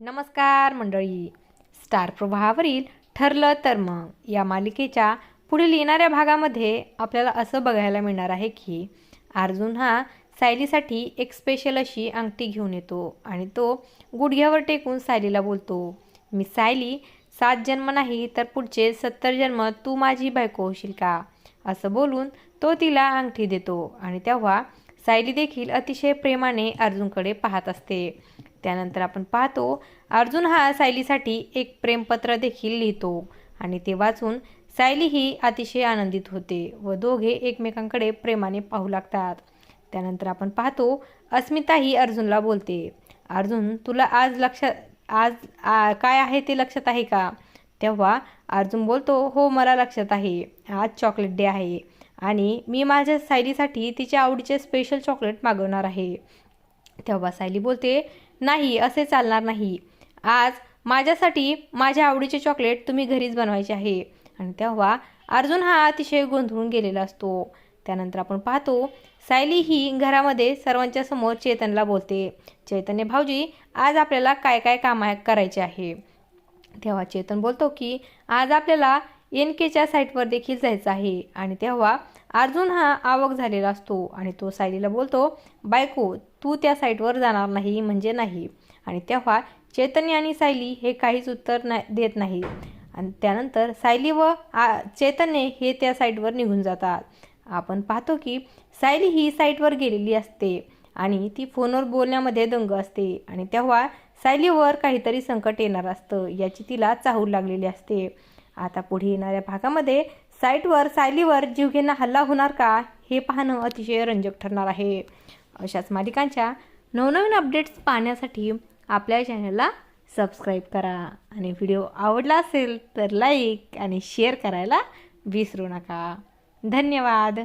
नमस्कार मंडळी. स्टार प्रवाहावरील ठरलं तर मग या मालिकेच्या पुढील येणाऱ्या भागामध्ये आपल्याला असं बघायला मिळणार आहे की अर्जुन हा सायलीसाठी एक स्पेशल अशी अंगठी घेऊन येतो आणि तो गुडघ्यावर टेकून सायलीला बोलतो मी सायली सात जन्म नाही तर पुढचे सत्तर जन्म तू माझी बायको होशील का? असं बोलून तो तिला अंगठी देतो आणि तेव्हा सायली देखील अतिशय प्रेमाने अर्जुनकडे पाहत असते. त्यानंतर आपण पाहतो अर्जुन हा सायलीसाठी एक प्रेमपत्र देखील लिहितो आणि ते वाचून सायली ही अतिशय आनंदित होते व दोघे एकमेकांकडे प्रेमाने पाहू लागतात. त्यानंतर आपण पाहतो अस्मिता ही अर्जुनला बोलते अर्जुन तुला आज लक्षात आज आ, काय आहे ते लक्षात आहे का? तेव्हा अर्जुन बोलतो हो मला लक्षात आहे. आज चॉकलेट डे आहे आणि मी माझ्या सायलीसाठी तिच्या आवडीचे स्पेशल चॉकलेट मागवणार आहे. तेव्हा सायली बोलते नाही असे चालणार नाही. आज माझ्यासाठी माझ्या आवडीचे चॉकलेट तुम्ही घरीच बनवायचे आहे. आणि तेव्हा अर्जुन हा अतिशय गोंधळून गेलेला असतो. त्यानंतर आपण पाहतो सायली ही घरामध्ये सर्वांच्या समोर चेतनला बोलते. चैतन्य भाऊजी आज आपल्याला काय काय काम करायचे आहे? तेव्हा चेतन बोलतो की आज आपल्याला एन केच्या साईटवर देखील जायचं आहे. आणि तेव्हा अर्जुन हा आवक झालेला असतो आणि तो सायलीला बोलतो बायको तू त्या साईटवर जाणार नाही म्हणजे नाही. आणि तेव्हा चैतन्य आणि सायली हे काहीच उत्तर ना देत नाही. आणि त्यानंतर सायली व आ चैतन्य हे त्या साईटवर निघून जातात. आपण पाहतो की सायली ही साईटवर गेलेली असते आणि ती फोनवर बोलण्यामध्ये दंग असते. आणि तेव्हा सायलीवर काहीतरी संकट येणार असतं याची तिला चाहूल लागलेली असते. आता पुढे येणाऱ्या भागामध्ये साईटवर सायलीवर जीवघेणा हल्ला होणार का हे पाहणं अतिशय रंजक ठरणार आहे. अशाच मालिकांच्या नवनवीन अपडेट्स पाहण्यासाठी आपल्या चॅनलला सबस्क्राईब करा. आणि व्हिडिओ आवडला असेल तर लाईक आणि शेअर करायला विसरू नका. धन्यवाद.